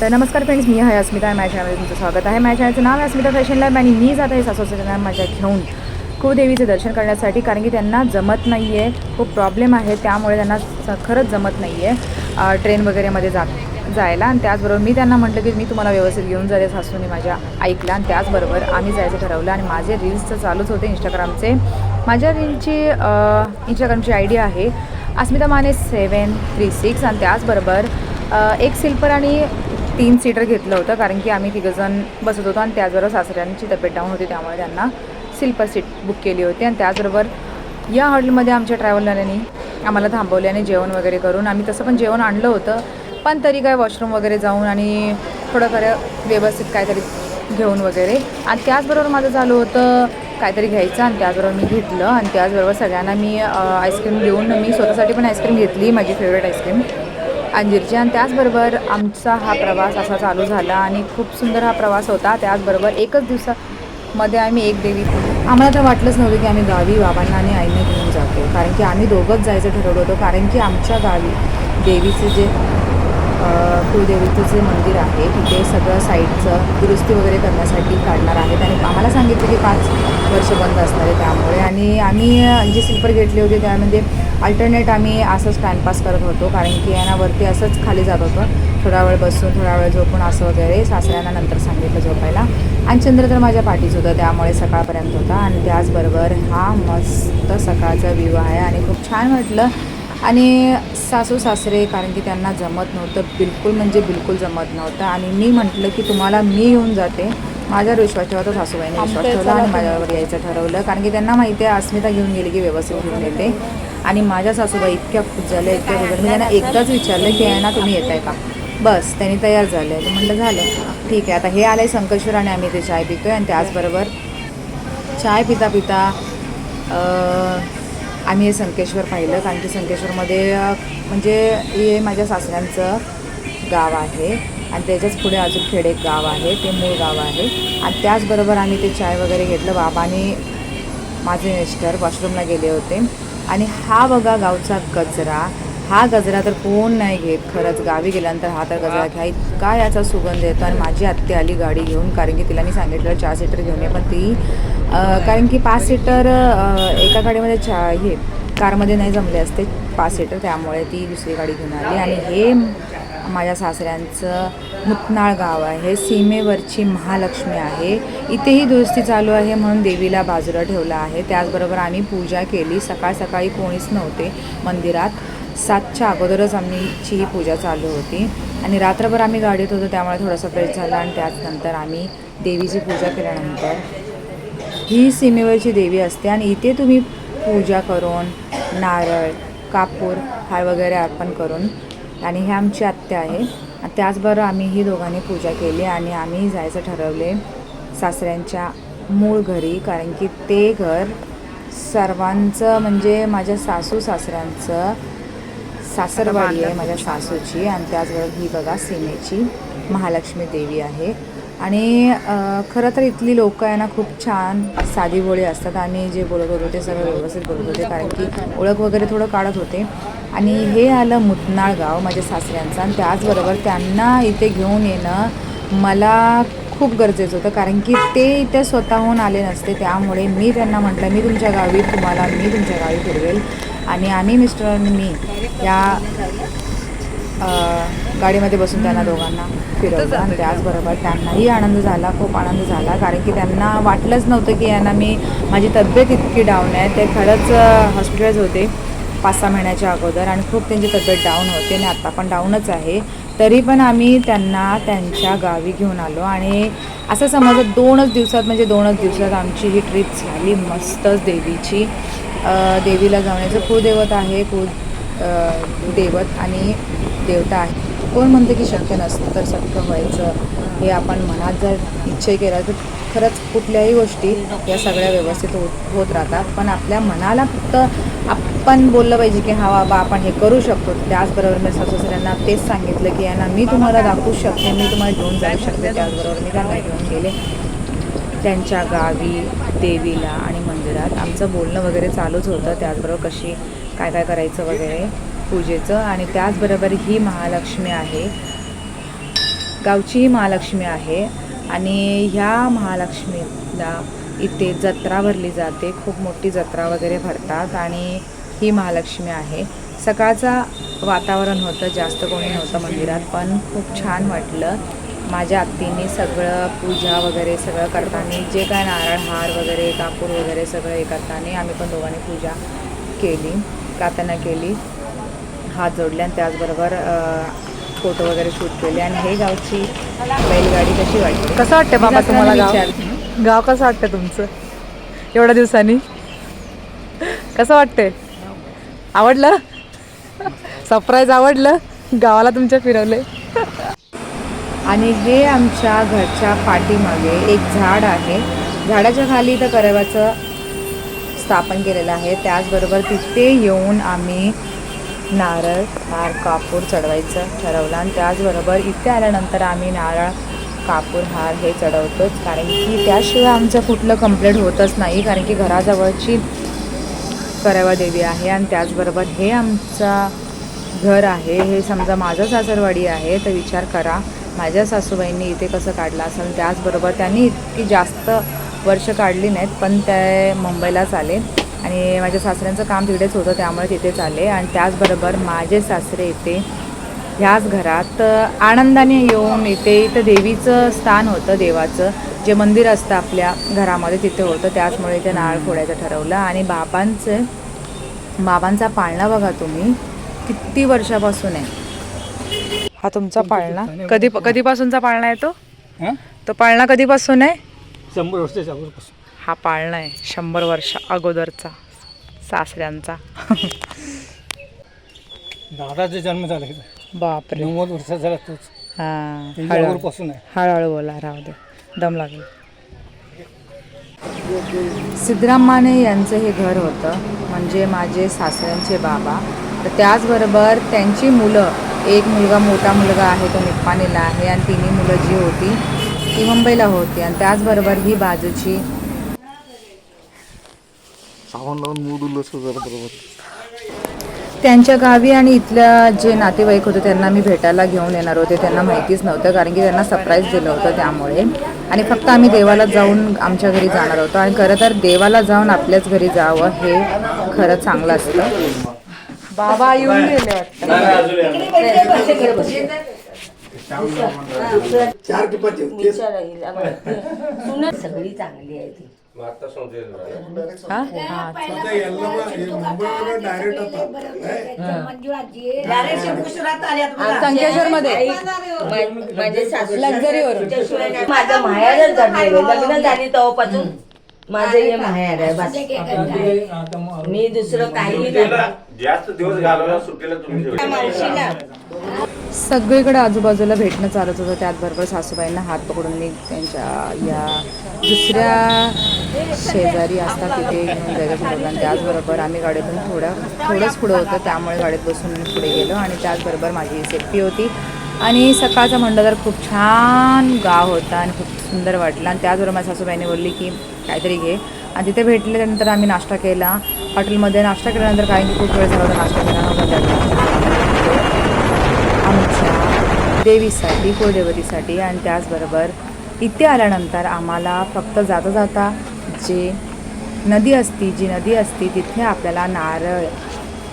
तर नमस्कार फ्रेंड्स मी आहे अस्मिता. माझ्या चॅनलमध्ये तुमचं स्वागत आहे. माझ्या चॅनलचं नाव आहे अस्मिता फॅशन लॅब आणि मी जात आहे सासूसांना माझ्या घेऊन कुळदेवीचं दर्शन करण्यासाठी कारण की त्यांना जमत नाही आहे खूप प्रॉब्लेम आहे. त्यामुळे त्यांना स- खरंच जमत नाही आहे ट्रेन वगैरेमध्ये जा जायला. आणि त्याचबरोबर मी त्यांना म्हटलं की मी तुम्हाला व्यवस्थित घेऊन जाते सासूने माझ्या ऐकलं. आणि त्याचबरोबर आम्ही जायचं ठरवलं. आणि माझे रील्स तर चालूच होते इंस्टाग्रामचे माझ्या रीलची इंस्टाग्रामची आय डी आहे Asmita Mane seven three six आणि त्याचबरोबर एक सिल्पर आणि तीन सीटर घेतलं होतं कारण की आम्ही तिघंजण बसत होतो आणि त्याचबरोबर सासऱ्यांची तब्येत डाऊन होती त्यामुळे त्यांना स्लीपर सीट बुक केली होती. आणि त्याचबरोबर या हॉटेलमध्ये आमच्या ट्रॅव्हलरने आम्हाला थांबवले आणि जेवण वगैरे करून आम्ही तसं पण जेवण आणलं होतं. पण तरी काय वॉशरूम वगैरे जाऊन आणि थोडं खरं व्यवस्थित काहीतरी घेऊन वगैरे. आणि त्याचबरोबर माझं झालं होतं काहीतरी घ्यायचं आणि त्याचबरोबर मी घेतलं. आणि त्याचबरोबर सगळ्यांना मी आईस्क्रीम देऊन मी स्वतःसाठी पण आईस्क्रीम घेतली माझी फेवरेट आईस्क्रीम अंजीरची. आणि त्याचबरोबर आमचा हा प्रवास असा चालू झाला आणि खूप सुंदर हा प्रवास होता. त्याचबरोबर एकच दिवसामध्ये आम्ही एक देवी आम्हाला तर वाटलंच नव्हतं की आम्ही गावी बाबांना आणि आईने घेऊन जातो. कारण की आम्ही दोघंच जायचं ठरवलं होतं. कारण की आमच्या गावी देवीचे जे कुलदेवीचं जे मंदिर आहे तिथे सगळं साईडचं दुरुस्ती वगैरे करण्यासाठी काढणार आहेत. आणि आम्हाला सांगितलं की पाच वर्ष बंद असणार आहे त्यामुळे. आणि आम्ही जे स्लीपर घेतले होते त्यामध्ये अल्टरनेट आम्ही असंच टाईमपास करत होतो कारण की यांना वरती असंच खाली जात होतं. थोडा वेळ बसून थोडा वेळ झोपून असं वगैरे सासऱ्यांना नंतर सांगितलं झोपायला. आणि चंद्र तर माझ्या पाठीच होतं त्यामुळे सकाळपर्यंत होता. आणि त्याचबरोबर हा मस्त सकाळचा व्ह्यू आहे आणि खूप छान वाटलं. आणि सासू सासरे कारण की त्यांना जमत नव्हतं बिलकुल म्हणजे बिलकुल जमत नव्हतं. आणि मी म्हटलं की तुम्हाला मी येऊन जाते. माझ्यावर विश्वास ठेवा तर सासूबाईने विश्वास ठेवला आणि माझ्यावर यायचं ठरवलं. कारण की त्यांना माहिती आहे अस्मिता घेऊन गेली की व्यवस्थित घेऊन येते. आणि माझ्या सासूबाई इतक्या खुश झाल्या इतक्या खुश झाल्या. मी त्यांना एकदाच विचारलं की ना तुम्ही येत आहे का? बस त्यांनी तयार झालं. आहे म्हटलं झालं. ठीक आहे आता हे आलं आहे संकश्वर आणि आम्ही ते चाय पितो आहे आणि त्याचबरोबर चाय पिता पिता आम्ही हे संकेश्वर पाहिलं. कारण की संकेश्वरमध्ये म्हणजे हे माझ्या सासऱ्यांचं गाव आहे आणि त्याच्याच पुढे अजून खेडे गाव आहे ते मूळ गाव आहे. आणि त्याचबरोबर आम्ही ते चाय वगैरे घेतलं. बाबाने माझे मिस्टर वॉशरूमला गेले होते. आणि हा बघा गावचा गजरा. हा गजरा तर कोण नाही घेत. खरंच गावी गेल्यानंतर हा तर गजरा घ्या. इतका याचा सुगंध येतो आणि माझी आत्ती आली गाडी घेऊन कारण की तिला मी सांगितलं चार सीटर घेऊन ये पण ती कारण की पाच सीटर एका गाडीमध्ये चा हे कारमध्ये नाही जमले असते पाच सीटर त्यामुळे ती दुसरी गाडी घेऊन आली. आणि हे माझ्या सासऱ्यांचं मुतनाळ गाव आहे. सीमेवरची महालक्ष्मी आहे. इथेही दुरुस्ती चालू आहे म्हणून देवीला बाजूला ठेवलं आहे. त्याचबरोबर आम्ही पूजा केली. सकाळ सकाळी कोणीच नव्हते मंदिरात. सातच्या अगोदरच आमची ही पूजा चालू होती. आणि रात्रभर आम्ही गाडीत होतो त्यामुळे थोडासा फ्रेश झाला आणि त्याचनंतर आम्ही देवीची पूजा केल्यानंतर ही सीमेवरची देवी असते. आणि इथे तुम्ही पूजा करून नारळ कापूर हा वगैरे अर्पण करून आणि हे आमची आत्या आहे. त्याचबरोबर आम्ही ही दोघांनी पूजा केली आणि आम्ही जायचं ठरवले सासऱ्यांच्या मूळ घरी कारण की ते घर सर्वांचं म्हणजे माझ्या सासू सासऱ्यांचं सासरवाडी आहे माझ्या सासूची. आणि त्याचबरोबर ही बघा सीमेची महालक्ष्मी देवी आहे. आणि खरं तर इथली लोक आहे ना खूप छान साधी बोळी असतात आणि जे बोलत होतो ते सगळं व्यवस्थित बोलत होते कारण की ओळख वगैरे थोडं काढत होते. आणि हे आलं मुतनाळ गाव माझ्या सासऱ्यांचं. आणि त्याचबरोबर त्यांना इथे घेऊन येणं मला खूप गरजेचं होतं कारण की ते इथे स्वतःहून आले नसते. त्यामुळे मी त्यांना म्हटलं मी तुमच्या गावी तुम्हाला मी तुमच्या गावी फिरवेल. आणि आम्ही मिस्टर आणि मी या गाडीमध्ये बसून त्यांना दोघांना फिरवलं. आणि त्याचबरोबर त्यांनाही आनंद झाला खूप आनंद झाला. कारण की त्यांना वाटलंच नव्हतं की यांना मी माझी तब्येत इतकी डाऊन आहे. ते खरंच हॉस्पिटलाइज होते पाच सहा महिन्याच्या अगोदर आणि खूप त्यांची तब्येत डाऊन होते आणि आत्ता पण डाऊनच आहे. तरी पण आम्ही त्यांना त्यांच्या गावी घेऊन आलो आणि असं समजा दोनच दिवसात म्हणजे दोनच दिवसात आमची ही ट्रिप झाली. मस्तच देवीची. देवीला जाण्याचं कुळदैवत आहे. अ, देवत आणि देवता आहे कोण म्हणतं की शक्य नसतं तर शक्य व्हायचं हे आपण मनात जर इच्छा केला तर खरंच कुठल्याही गोष्टी या सगळ्या व्यवस्थित होत होत राहतात. पण आपल्या मनाला फक्त आपण बोललं पाहिजे की हा बाबा आपण हे करू शकतो. त्याचबरोबर मी सासूसऱ्यांना तेच सांगितलं की यांना मी तुम्हाला दाखवू शकते मी तुम्हाला घेऊन जाऊ शकते. त्याचबरोबर मी त्यांना घेऊन गेले. त्यांच्या गावी देवीला आणि मंदिरात आमचं बोलणं वगैरे चालूच होतं. त्याचबरोबर कशी काय काय करायचं वगैरे पूजेचं. आणि त्याचबरोबर ही महालक्ष्मी आहे. गावची ही महालक्ष्मी आहे. आणि ह्या महालक्ष्मीला इथे जत्रा भरली जाते. खूप मोठी जत्रा वगैरे भरतात. आणि ही महालक्ष्मी आहे. सकाळचा वातावरण होतं जास्त कोणी नव्हतं मंदिरात पण खूप छान वाटलं. माझ्या आत्तीने सगळं पूजा वगैरे सगळं करताना जे काय नारळ हार वगैरे कापूर वगैरे सगळं हे करताना आम्ही पण दोघांनी पूजा केली. काताना केली. हात जोडले आणि त्याचबरोबर फोटो वगैरे शूट केले. आणि हे गावची बैलगाडी कशी वाटते कसं वाटतं बाबा तुम्हाला गाव. गाव कसं वाटतं तुमचं? एवढ्या दिवसांनी? कसं वाटतंय? आवडलं? सरप्राईज आवडलं? गावाला तुमच्या फिरवले आणि हे आमच्या घरच्या पाठीमागे एक झाड आहे. झाडाच्या खाली इथं करवाचं स्थापन केलेलं आहे. त्याचबरोबर तिथे येऊन आम्ही नारळ हार कापूर चढवायचं ठरवलं आणि त्याचबरोबर इथे आल्यानंतर आम्ही नारळ कापूर हार हे चढवतोच. कारण की त्याशिवाय आमचं कुठलं कंप्लेंट होतच नाही. कारण की घराजवळची करवा देवी आहे आणि त्याचबरोबर हे आमचा घर आहे. हे समजा माझं सासरवाडी आहे तर विचार करा. माझ्या सासूबाईंनी इथे कसं काढलं असेल? त्याचबरोबर त्यांनी इतकी जास्त वर्ष काढली नाहीत पण ते मुंबईलाच आले. आणि माझ्या सासऱ्यांचं काम तिकडेच होतं त्यामुळे तिथेच आले. आणि त्याचबरोबर माझे सासरे इथे ह्याच घरात आनंदाने येऊन इथे इथं देवीचं स्थान होतं देवाचं. जे मंदिर असतं आपल्या घरामध्ये तिथे होतं त्याचमुळे इथे नारळ फोडायचं ठरवलं. आणि बाबांचं बाबांचा पाळणा बघा तुम्ही किती वर्षापासून आहे. हा तुमचा पाळणा? कधी कधीपासूनचा पाळणा आहे तो? हां? तो पाळणा कधीपासून आहे? शंभर वर्षाच्या अगोदरपासून. हा पाळणा आहे शंभर वर्ष अगोदरचा सासऱ्यांचा. दादाचा जन्म झाला इथं. बापरे. नव्वद वर्षाचा झाला तोच. हा त्याच्या हळूहळू. अगोदरपासून आहे. हळूहळू बोला राहू दे. दम लागेल. सिद्धराम माने यांचं हे घर होतं म्हणजे माझे सासऱ्यांचे बाबा. तर त्याचबरोबर त्यांची मुलं एक मुलगा मोठा मुलगा आहे तो निप्पाणीला आहे आणि तिन्ही मुलं जी होती ती मुंबईला होती आणि त्याचबरोबर ही बाजूची त्यांच्या गावी आणि इथल्या जे नातेवाईक होते त्यांना मी भेटायला घेऊन येणार होते त्यांना माहितीच नव्हतं कारण की त्यांना सरप्राईज दिलं होतं त्यामुळे आणि फक्त आम्ही देवाला जाऊन आमच्या घरी जाणार होतो आणि खरं तर देवाला जाऊन आपल्याच घरी जावं हे खरं चांगलं असतं बाबा येऊन गेले वाटतं सगळी चांगली आहे ती. हा? हा संकेश्वर मध्ये माझे सासू लक्झरीवर माझं माहेरच लग्न झाली तेव्हापासून माझं हे माहेर आहे बस. मी दुसरं काही नाही. जास्त दिवस घालवला सुट्टीला तुम्ही मावशीला. सगळीकडे आजूबाजूला भेटणं चालत होतं. त्याचबरोबर सासूबाईंना हात पकडून मी त्यांच्या या दुसऱ्या शेजारी असतात तिथे घेऊन जायचं ठरवलं. आणि त्याचबरोबर आम्ही गाडीतून थोडं थोडंच पुढं होतं. त्यामुळे गाडीत बसून मी पुढे गेलो आणि त्याचबरोबर माझी सेफ्टी होती. आणि सकाळचं म्हणलं तर खूप छान गाव होता आणि खूप सुंदर वाटलं. आणि त्याचबरोबर माझ्या सासूबाईने बोलली की काहीतरी घे. आणि तिथे भेटल्यानंतर आम्ही नाश्ता केला. हॉटेलमध्ये नाश्ता केल्यानंतर काही खूप वेळ झाला होता नाश्ता केला. नव्हता देवीसाठी कुलदेवतीसाठी आणि त्याचबरोबर इथे आल्यानंतर आम्हाला फक्त जाता जाता जे नदी असती जी नदी असती तिथे आपल्याला नारळ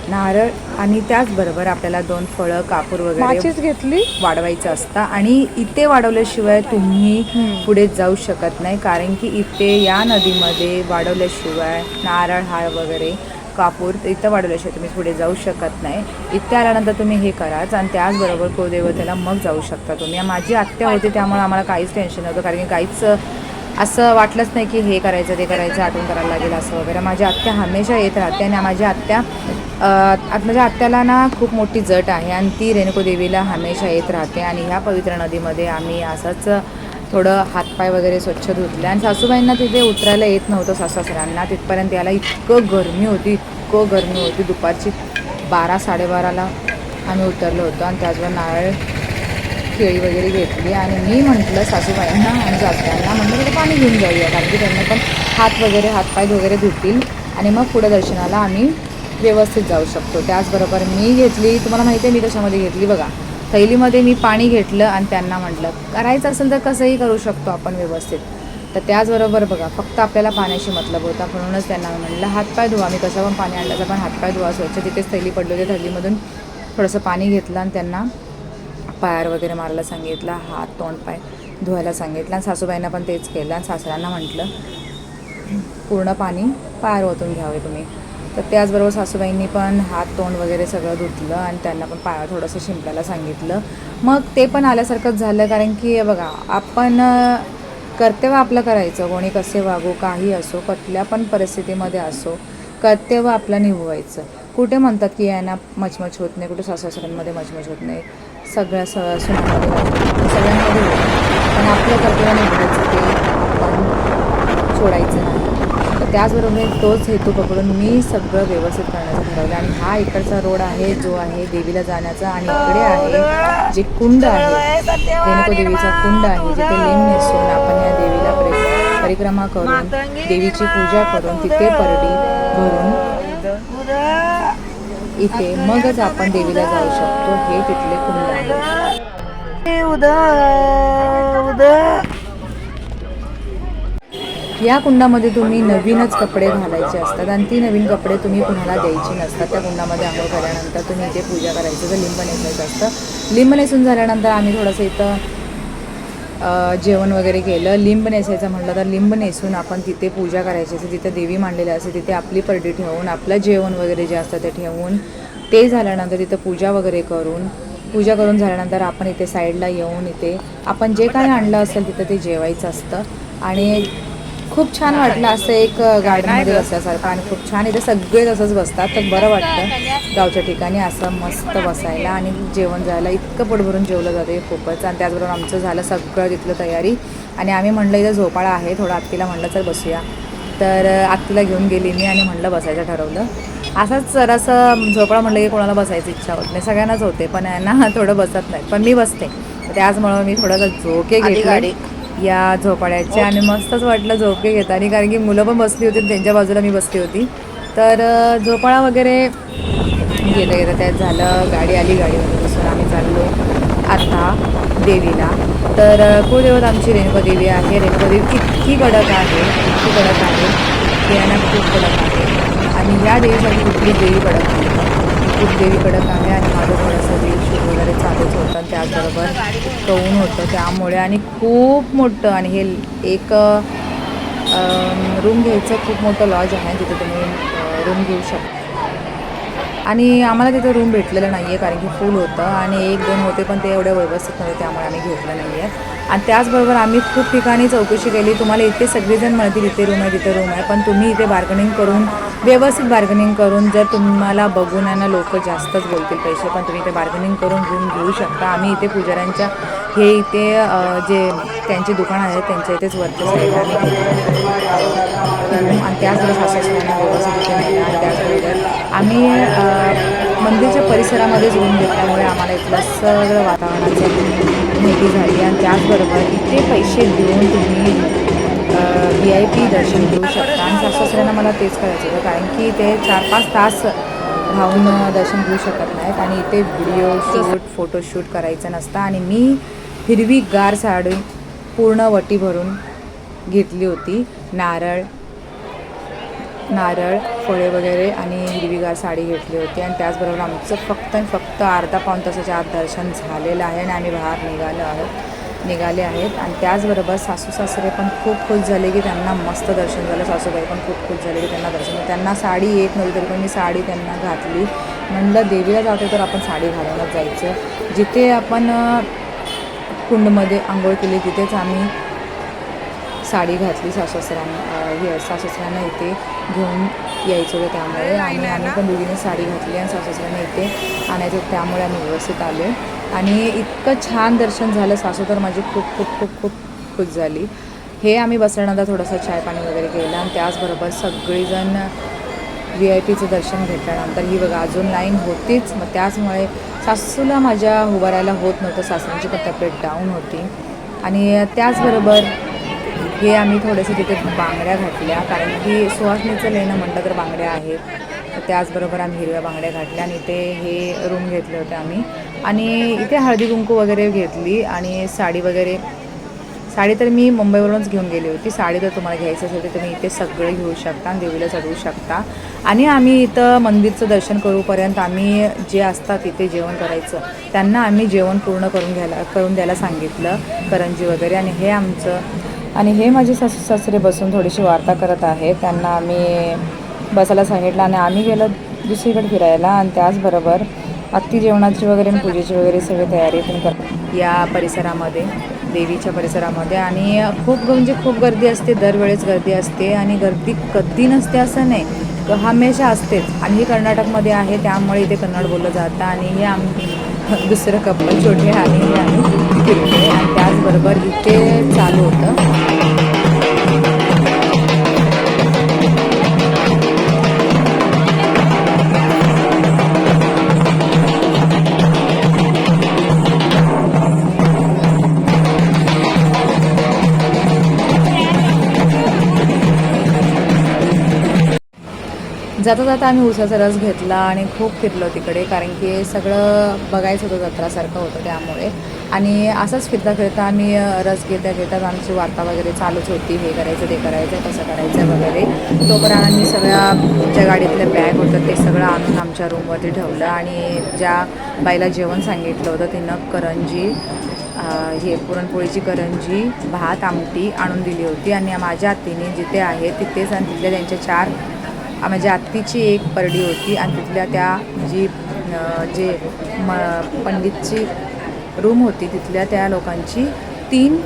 नारळ आणि त्याचबरोबर आपल्याला दोन फळं कापूर वगैरे घेतली? वाढवायचं असतं. आणि इथे वाढवल्याशिवाय तुम्ही पुढे जाऊ शकत नाही कारण की इथे या नदीमध्ये वाढवल्याशिवाय नारळ हार वगैरे कापूर इथं वाढवल्याशिवाय तुम्ही पुढे जाऊ शकत नाही. इथे आल्यानंतर तुम्ही हे कराच आणि त्याचबरोबर कुळदेवतेला मग जाऊ शकता तुम्ही. माझी आत्या होती त्यामुळे आम्हाला काहीच टेन्शन नव्हतं कारण की काहीच असं वाटलंच नाही की हे करायचं ते करायचं आठवण करायला लागेल असं वगैरे. माझी आत्या हमेशा येत राहते आणि माझ्या आत्या आत- माझ्या आत्याला ना खूप मोठी जट आहे आणि ती रेणुको देवीला हमेशा येत राहते आणि ह्या पवित्र नदीमध्ये आम्ही असंच थोडं हातपाय वगैरे स्वच्छ धुतले. आणि सासूबाईंना तिथे उतरायला येत नव्हतं सासूसासऱ्यांना. तिथपर्यंत याला इतकं गरमी होती इतकं गरमी होती. दुपारची बारा साडेबाराला आम्ही उतरलो होतो आणि त्याचवर नारळ केळी वगैरे घेतली. आणि मी म्हटलं सासूबाईंना आणि सासऱ्यांना म्हटलं तिथे पाणी घेऊन जाऊया कारण की त्यांना पण हात वगैरे हातपाय वगैरे धुतील आणि मग पुढे दर्शनाला आम्ही व्यवस्थित जाऊ शकतो. त्याचबरोबर मी घेतली तुम्हाला माहिती आहे मी कशामध्ये घेतली बघा. थैलीमध्ये मी पाणी घेतलं आणि त्यांना म्हटलं करायचं असेल तर कसंही करू शकतो आपण व्यवस्थित. तर त्याचबरोबर बघा फक्त आपल्याला पाण्याशी मतलब होता म्हणूनच त्यांना म्हटलं हातपाय धुवा मी कसं पण पाणी आणलं तर पण हातपाय धुवा स्वच्छ तिथेच थैली पडली होती थैलीमधून थोडंसं पाणी घेतलं आणि त्यांना पायार वगैरे मारायला सांगितलं हात तोंड पाय धुवायला सांगितलं आणि सासूबाईंना पण तेच केलं आणि सासऱ्यांना म्हटलं पूर्ण पाणी पायार ओतून घ्यावे तुम्ही. तर त्याचबरोबर सासूबाईंनी पण हात तोंड वगैरे सगळं धुतलं आणि त्यांना पण पाया थोडंसं शिंपडायला सांगितलं. मग ते पण आल्यासारखंच झालं कारण की बघा आपण कर्तव्य आपलं करायचं. कोणी कसे वागू काही असो कुठल्या पण परिस्थितीमध्ये असो कर्तव्य आपलं निभवायचं. कुठे म्हणतात की यांना मचमच होत नाही कुठे सासऱ्यांमध्ये मचमच होत नाही. सगळ्या स सुनामध्ये सगळ्यांमध्ये होत. पण आपलं कर्तव्य निभवायचं ते आपण सोडायचं नाही. त्याचबरोबर तोच हेतू पकडून मी सगळं व्यवस्थित करण्याचं ठरवलं. आणि हा इकडचा रोड आहे जो आहे देवीला जाण्याचा आणि इकडे आहे जे कुंड आहे देवीचा कुंड आहे जिथे लिंग नेसून आपण या देवीला परिक्रमा करून देवीची पूजा करून तिथे परडी भरून इथे मगच आपण देवीला जाऊ शकतो. हे तिथले कुंड आहे. या कुंडामध्ये तुम्ही नवीनच कपडे घालायचे असतात आणि ती नवीन कपडे तुम्ही कुणाला द्यायची नसतात. त्या कुंडामध्ये आंघोळ केल्यानंतर तुम्ही इथे पूजा करायचं तर लिंब नेसायचं असतं. लिंब नेसून झाल्यानंतर आम्ही थोडंसं इथं जेवण वगैरे केलं. लिंब नेसायचं म्हटलं तर लिंब नेसून आपण तिथे पूजा करायची असते. तिथे देवी मांडलेली असते तिथे आपली परडी ठेवून आपलं जेवण वगैरे जे असतं ते ठेवून ते झाल्यानंतर तिथं पूजा वगैरे करून पूजा करून झाल्यानंतर आपण इथे साईडला येऊन इथे आपण जे काही आणलं असेल तिथं ते जेवायचं असतं. आणि खूप छान वाटलं असं एक गार्डनमध्ये बसल्यासारखं आणि खूप छान इथे सगळे तसंच बसतात तर बरं वाटतं गावच्या ठिकाणी असं मस्त बसायला आणि जेवण जायला इतकं पोट भरून जेवलं जाते खूपच आणि त्याचबरोबर आमचं झालं सगळं तिथलं तयारी आणि आम्ही म्हणलं इथं झोपाळा आहे थोडं आत्तीला म्हणलं तर बसूया. तर आत्तीला घेऊन गेली मी आणि म्हणलं बसायचं ठरवलं. असंच जरासं झोपाळा म्हणलं की कोणाला बसायची इच्छा होत नाही. सगळ्यांनाच होते पण यांना थोडं बसत नाही. पण मी बसते. तर त्याचमुळं मी थोडंसं झोके घेतले. या झोपाळ्याचे. आणि मस्तच वाटलं झोपके घेताना कारण की मुलं पण बसली होती त्यांच्या बाजूला मी बसली होती. तर झोपाळा वगैरे गेलं गेलं त्यात झालं गाडी आली गाडीवर बसून आम्ही चाललो आता देवीला. तर कुलदेवत आमची रेणुका देवी आहे. रेणुका देवी इतकी कडक आहे इतकी कडक आहे. यांना खूप कडक आहे. आणि या देवीसाठी कुठली देवी कडक आहे? खूप देवी कडक आहे? आणि माझं थोडंसं देवी शूट वगैरे चालूच होतं आणि त्याचबरोबर. इतकं ऊन होतं त्यामुळे आणि खूप मोठं आणि हे एक रूम घ्यायचं खूप मोठं लॉज आहे तिथे तुम्ही रूम घेऊ शकता. आणि आम्हाला तिथे रूम भेटलेलं नाही आहे कारण की फुल होतं आणि एक दोन होते पण ते एवढे व्यवस्थित नव्हते त्यामुळे आम्ही घेतलं नाही आहे आणि त्याचबरोबर आम्ही खूप ठिकाणी चौकशी केली. तुम्हाला इथे सगळेजण म्हणतील इथे रूम आहे तिथे रूम आहे पण तुम्ही इथे बार्गनिंग करून व्यवस्थित बार्गनिंग करून जर तुम्हाला बघून यांना लोक जास्तच बोलतील पैसे पण तुम्ही इथे बार्गनिंग करून रूम घेऊ शकता. आम्ही इथे पुजाऱ्यांच्या हे इथे जे त्यांचे दुकान आहे त्यांच्या इथेच वरच्या साईडला आणि त्याचबरोबर सासूसांना व्यवस्थित इथे आणि त्याचबरोबर आम्ही मंदिरच्या परिसरामध्येच रूम घेतल्यामुळे आम्हाला इथलं सगळं वातावरणाची माहिती झाली. आणि त्याचबरोबर इथे पैसे देऊन तुम्ही व्ही आय पी दर्शन घेऊ शकता. आणि सासूसऱ्यांना मला तेच करायचं होतं. कारण की ते चार पाच तास राहून दर्शन घेऊ शकत नाहीत आणि इथे व्हिडिओ शूट फोटोशूट करायचं नसतं. आणि मी हिरवी गार साडी पूर्ण वटी भरून घेतली होती. नारळ नारळ फळे वगैरे आणि हिरवीगार साडी घेतली होती. आणि त्याचबरोबर आमचं फक्त आणि फक्त अर्धा पाऊण तासाच्या आत दर्शन झालेलं आहे आणि आम्ही बाहेर निघालो आहोत. निघाले आहेत. आणि त्याचबरोबर सासू सासरे पण खूप खुश झाले की त्यांना मस्त दर्शन झालं. सासूबाई पण खूप खुश झाले की त्यांना दर्शन त्यांना साडी येत नव्हती तरी पण मी साडी त्यांना घातली. म्हणलं देवीला जातो तर आपण साडी घालूनच जायचं. जिथे आपण कुंडमध्ये आंघोळ केली तिथेच आम्ही साडी घातली सासूसऱ्यांना हे सासुसऱ्यांना इथे. घेऊन यायचं होतं त्यामुळे. आणि आम्ही पण दोघींनी साडी घातली आणि सासुसऱ्यांना इथे आणायचं. त्यामुळे आम्ही व्यवस्थित आलो आणि इतकं छान दर्शन झालं. सासू तर माझी खूप खूप खूप खूप खुश झाली. हे आम्ही बसल्यानंतर थोडंसं चाय पाणी वगैरे केलं आणि त्याचबरोबर सगळीजण व्ही आय पीचं दर्शन घेतल्यानंतर ही बघा अजून लाईन होतीच. मग त्याचमुळे सासूला माझ्या उभं राहायला होत नव्हतं. सासूंची पण तब्येत डाऊन होती. आणि त्याचबरोबर हे आम्ही थोडेसे तिथे बांगड्या घातल्या कारण की सुहासनीचं लेणं म्हटलं तर बांगड्या आहेत. त्याचबरोबर आम्ही हिरव्या बांगड्या घातल्या आणि इथे हे रूम घेतले होते आम्ही. आणि इथे हळदी कुंकू वगैरे घेतली आणि साडी वगैरे साडी तर मी मुंबईवरूनच घेऊन गेली होती. साडी जर तुम्हाला घ्यायची असेल तर तुम्ही इथे सगळं घेऊ शकता आणि देवीला चढवू शकता. आणि आम्ही इथं मंदिरचं दर्शन करूपर्यंत आम्ही जे असतात इथे जेवण करायचं त्यांना आम्ही जेवण पूर्ण करून घ्यायला करून द्यायला सांगितलं करंजी वगैरे. आणि हे आमचं आणि हे माझे सासू सासरे बसून थोडीशी वार्ता करत आहेत. त्यांना आम्ही बसायला सांगितलं आणि आम्ही गेलो दुसरीकडे फिरायला आणि त्याचबरोबर अत्ती जेवणाची वगैरे आणि पूजेची वगैरे सगळी तयारी पण कर या परिसरामध्ये देवीच्या परिसरामध्ये. आणि खूप म्हणजे खूप गर्दी असते दरवेळेस गर्दी असते आणि गर्दी कधी नसते असं नाही. हमेशा असतेच. आणि हे कर्नाटकमध्ये आहे त्यामुळे इथे कन्नड बोललं जातं. आणि हे आम दुसरं कपल छोटे आणि आणि बरोबर इथे चालू होतं. जाता जाता आम्ही उसाचा रस घेतला आणि खूप फिरलो तिकडे कारण की सगळं बघायचं होतं जत्रासारखं होतं त्यामुळे. आणि असंच फिरता फिरता आम्ही रस घेता घेतात आमची वार्ता वगैरे चालूच होती. हे करायचं ते करायचं कसं करायचं वगैरे. तोपर्यंत आम्ही सगळ्या ज्या गाडीतल्या बॅग होतं ते सगळं आणून आमच्या रूमवरती ठेवलं. आणि ज्या बाईला जेवण सांगितलं होतं तिनं करंजी हे पुरणपोळीची करंजी भात आमटी आणून दिली होती. आणि माझ्या आत्तीने जिथे आहे तिथेच आणि तिथल्या त्यांच्या चार माझ्या आत्तीची एक परडी होती. आणि तिथल्या त्या जी जे म पंडितची रूम होती तिथल्या त्या लोकांची तीन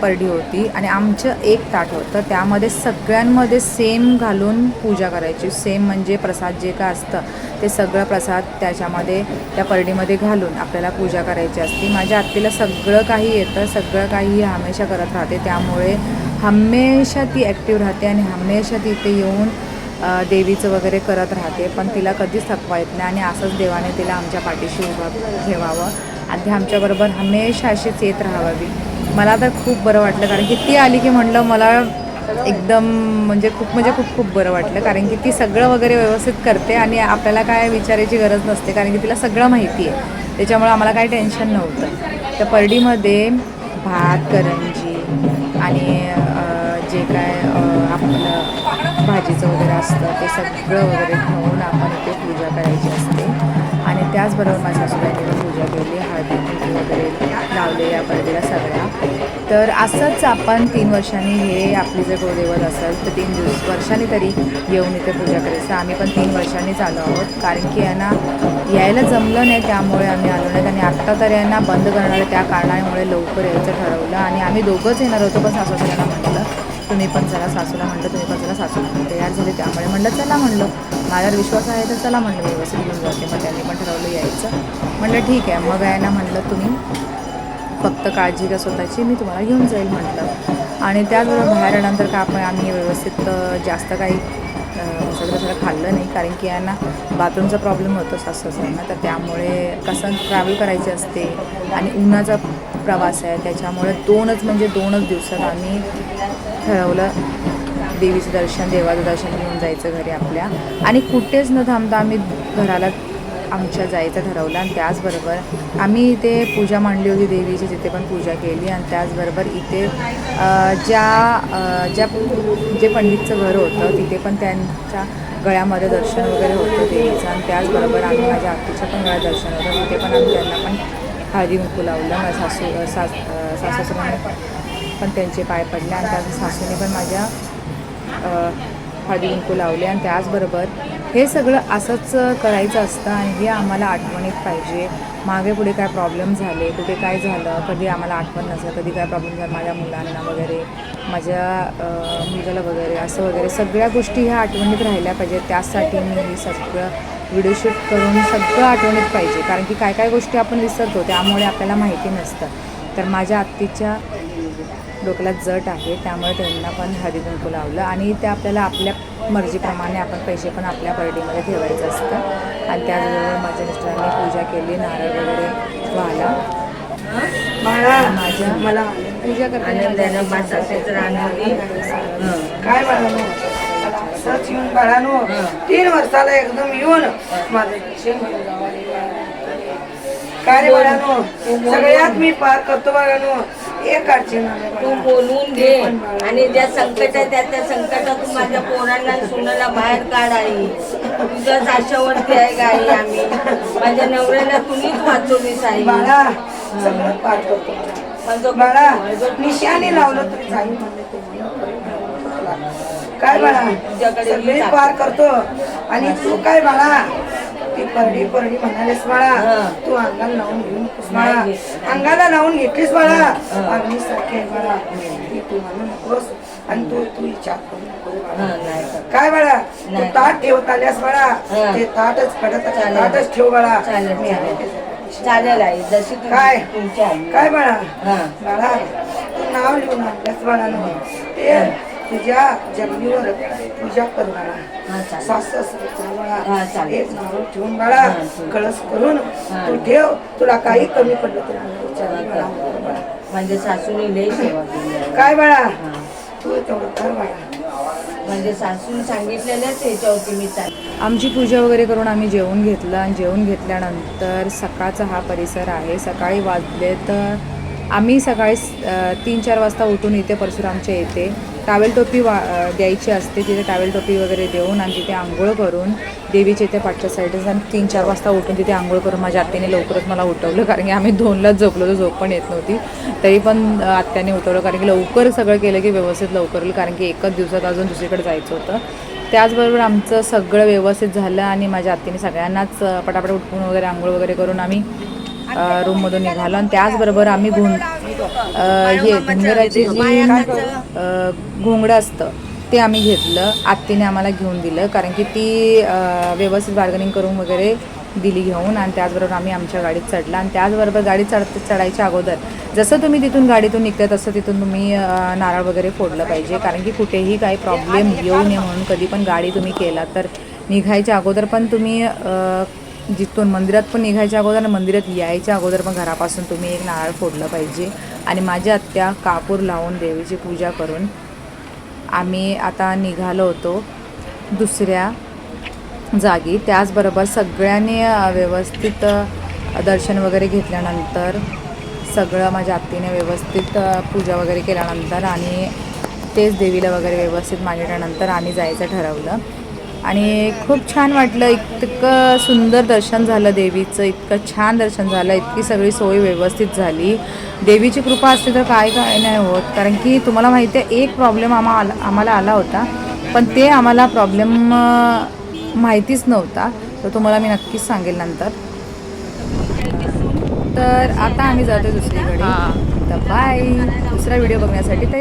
परडी होती आणि आमचं एक ताट होतं. त्यामध्ये सगळ्यांमध्ये सेम घालून पूजा करायची. सेम म्हणजे प्रसाद जे का असतं ते सगळं प्रसाद त्याच्यामध्ये त्या परडीमध्ये घालून आपल्याला पूजा करायची असते. माझ्या आत्तीला सगळं काही येतं सगळं काही हमेशा करत राहते. त्यामुळे हमेशा ती ॲक्टिव्ह राहते आणि हमेशा ती इथे येऊन देवीचं वगैरे करत राहते. पण तिला कधीच थकवा येत नाही आणि असंच देवाने तिला आमच्या पाठीशी उभं ठेवावं. आधी आमच्याबरोबर हमेशा अशीच येत राहावी. मला तर खूप बरं वाटलं कारण की ती आली की म्हणलं मला एकदम म्हणजे खूप म्हणजे खूप खूप बरं वाटलं कारण की ती सगळं वगैरे व्यवस्थित करते आणि आपल्याला काय विचारायची गरज नसते कारण की तिला सगळं माहिती आहे. त्याच्यामुळं आम्हाला काही टेन्शन नव्हतं. तर परडीमध्ये भात करंजी आणि जे काय आपलं भाजीचं वगैरे असतं ते सगळं वगैरे घेऊन आपण इथे पूजा करायची असते. त्याचबरोबर माझ्या सुद्धा पूजा केली हळदी वगैरे लावले या परडीला सगळ्या. तर असंच आपण तीन वर्षांनी हे आपली जर गोदेवत असेल तर तीन दिवस वर्षांनी तरी येऊन इथे पूजा करायचं आम्ही पण तीन वर्षांनीच आलो आहोत. कारण की यांना यायला जमलं नाही त्यामुळे आम्ही आलो नाही आणि आत्ता तर यांना बंद करणार त्या कारणामुळे लवकर यायचं ठरवलं आणि आम्ही दोघंच येणार होतो पण सासूसाऱ्यांना म्हटलं. तुम्ही पण चला सासूला म्हटलं तुम्ही पण चला सासू तयार झाले त्यामुळे म्हणलं चला म्हणलं. माझ्यावर विश्वास आहे तर चला म्हणलं व्यवस्थित घेऊन जाते. मग त्यांनी पण ठरवलं यायचं. म्हणलं ठीक आहे. मग यांना म्हणलं तुम्ही फक्त काळजी घ्या स्वतःची मी तुम्हाला घेऊन जाईल म्हटलं. आणि त्याचबरोबर बाहेर आल्यानंतर का आपण आम्ही व्यवस्थित जास्त काही सगळं सगळं खाल्लं नाही. कारण की यांना बाथरूमचा प्रॉब्लेम होतो सासूसांना तर त्यामुळे कसं ट्रॅव्हल करायची असते आणि उन्हाचा प्रवास आहे. त्याच्यामुळे दोनच म्हणजे दोनच दिवसात आम्ही ठरवलं देवीचं दर्शन देवाचं दर्शन घेऊन जायचं घरी आपल्या. आणि कुठेच न थांबता आम्ही घराला आमच्या जायचं ठरवलं आणि त्याचबरोबर आम्ही इथे पूजा मांडली होती देवीची तिथे पण पूजा केली आणि त्याचबरोबर इथे ज्या ज्या जे पंडितचं घर होतं तिथे पण त्यांच्या गळ्यामध्ये दर्शन वगैरे होतं देवीचं आणि त्याचबरोबर आम्ही माझ्या आत्तीच्या पण गळ्यात दर्शन होतं. तिथे पण आम्ही त्यांना पण हळदी कुंकू लावलं माझ्या सासू सास सासूसरांनी पण त्यांचे पाय पडले आणि त्या सासूने पण माझ्या हळदी कुंकू लावले आणि त्याचबरोबर हे सगळं असंच करायचं असतं आणि हे आम्हाला आठवणीत पाहिजे. मागे पुढे काय प्रॉब्लेम झाले कुठे काय झालं कधी आम्हाला आठवण नसेल कधी काय प्रॉब्लेम झाला माझ्या मुलांना वगैरे माझ्या मुलाला मुलगाला वगैरे असं वगैरे सगळ्या गोष्टी ह्या आठवणीत राहिल्या पाहिजेत. त्यासाठी मी हे सगळं व्हिडिओ शूट करून सगळं आठवणीत पाहिजे. कारण की काय काय गोष्टी आपण विसरतो त्यामुळे आपल्याला माहिती नसतं. तर माझ्या आत्तीच्या डोक्याला जट आहे त्यामुळे त्यांना पण हळदी कुंकू लावलं आणि ते आपल्याला आपल्या मर्जीप्रमाणे आपण पैसे पण आपल्या परडीमध्ये ठेवायचं असतं. आणि त्याचबरोबर माझ्या मिस्टरांनी पूजा केली नारळ वगैरे वाहला माझ्या मला पूजा करताना काय असंच येऊन बाळानो तीन वर्षाला एकदम येऊन. काय रे बाळानो सगळ्यात मी पार करतो बाळानो एक अडचण तू. बोलून घे आणि ज्या संकट आहे त्या त्या संकटातून माझ्या पोरांना सुनाला बाहेर काढ आई तुझ्याच आशावरती आहे गाई आम्ही माझ्या नवऱ्याला तुम्हीच वाचवलीस आई बाळा सगळं पार करतो बाळा. माझं बाळा निशाने लावलं तरी जाईल म्हणले ते. काय बाळा? सगळे पार करतो. आणि तू काय बाळा? ती परडी परडी म्हणालीस बाळा. तू अंगाला लावून घेऊन बाळा. अंगाला लावून घेतलीस बाळा. अग्नी सारखी आहे बाळा. ती तू म्हणू नकोस. आणि तू तू विचार करू नको बाळा. हा. काय बाळा? तू. ताट ठेवत आल्यास बाळा. ते ताटच चालेल. ताटच ठेव बाळा. मी आहे चालेल. आई जशी काय? तुमची आई. काय बाळा. बाळा तू नाव लिहून आणल्यास बाळानं. ते तुझ्या जमिनीवर पूजा कर बाळा चालेल सास सासऱ्याचा बाळा चालेल. एक नाव ठेवून बाळा. कळस करून. तू ठेव तुला काही कमी पडलं तरी हा. माझ्या सासूने. काय बाळा. तू तेवढं कर बाळा म्हणजे सासून सांगितलेल्याच याच्यावरती मी चाल आमची पूजा वगैरे करून आम्ही जेवून घेतलं आणि जेवून घेतल्यानंतर सकाळचा हा परिसर आहे सकाळी वाजले तर आम्ही सकाळी तीन चार वाजता उठून इथे परशुरामच्या येते टावेल टोपी वा द्यायची असते तिथे टावेल टोपी वगैरे देऊन आणि तिथे आंघोळ करून देवीच्या इथे पाठच्या साईडच आणि तीन चार वाजता उठून तिथे आंघोळ करून माझ्या आत्याने लवकरच मला उठवलं कारण की आम्ही दोनलाच झोपलो तर झोप पण येत नव्हती. तरी पण आत्याने उठवलं कारण की लवकर सगळं केलं की व्यवस्थित लवकर होईल कारण की एकच दिवसात अजून दुसरीकडे जायचं होतं. त्याचबरोबर आमचं सगळं व्यवस्थित झालं आणि माझ्या आत्तीने सगळ्यांनाच पटापट उठून वगैरे आंघोळ वगैरे करून आम्ही रूममधून निघालो. आणि त्याचबरोबर आम्ही घुम हे घुंगराची जी घोंगडं असतं ते आम्ही घेतलं. आत्तीने आम्हाला घेऊन दिलं कारण की ती व्यवस्थित बार्गनिंग करून वगैरे दिली घेऊन आणि त्याचबरोबर आम्ही आमच्या गाडीत चढला. आणि त्याचबरोबर गाडीत चढ चढायच्या अगोदर जसं तुम्ही तिथून गाडीतून निघता तसं तिथून तुम्ही नारळ वगैरे फोडलं पाहिजे. कारण की कुठेही काही प्रॉब्लेम येऊ नये म्हणून कधी पण गाडी तुम्ही केला तर निघायच्या अगोदर पण तुम्ही जिथून मंदिरात पण निघायच्या अगोदर आणि मंदिरात यायच्या अगोदर पण घरापासून तुम्ही एक नारळ फोडलं पाहिजे. आणि माझ्या आत्या कापूर लावून देवीची पूजा करून आम्ही आता निघालो होतो दुसऱ्या जागी. त्याचबरोबर सगळ्यांनी व्यवस्थित दर्शन वगैरे घेतल्यानंतर सगळं माझ्या आत्तीने व्यवस्थित पूजा वगैरे केल्यानंतर आणि तेच देवीला वगैरे व्यवस्थित मांडल्यानंतर आम्ही जायचं ठरवलं. आणि खूप छान वाटलं. इतकं सुंदर दर्शन झालं देवीचं इतकं छान दर्शन झालं इतकी सगळी सोय व्यवस्थित झाली. देवीची कृपा असते तर काय काय नाही होत कारण की तुम्हाला माहिती आहे एक प्रॉब्लेम आम्हाला आम्हाला आला होता पण ते आम्हाला प्रॉब्लेम माहितीच नव्हता. तर तुम्हाला मी नक्कीच सांगेल नंतर. तर आता आम्ही जातो दुसरीकडे. तर बाय दुसरा व्हिडिओ बघण्यासाठी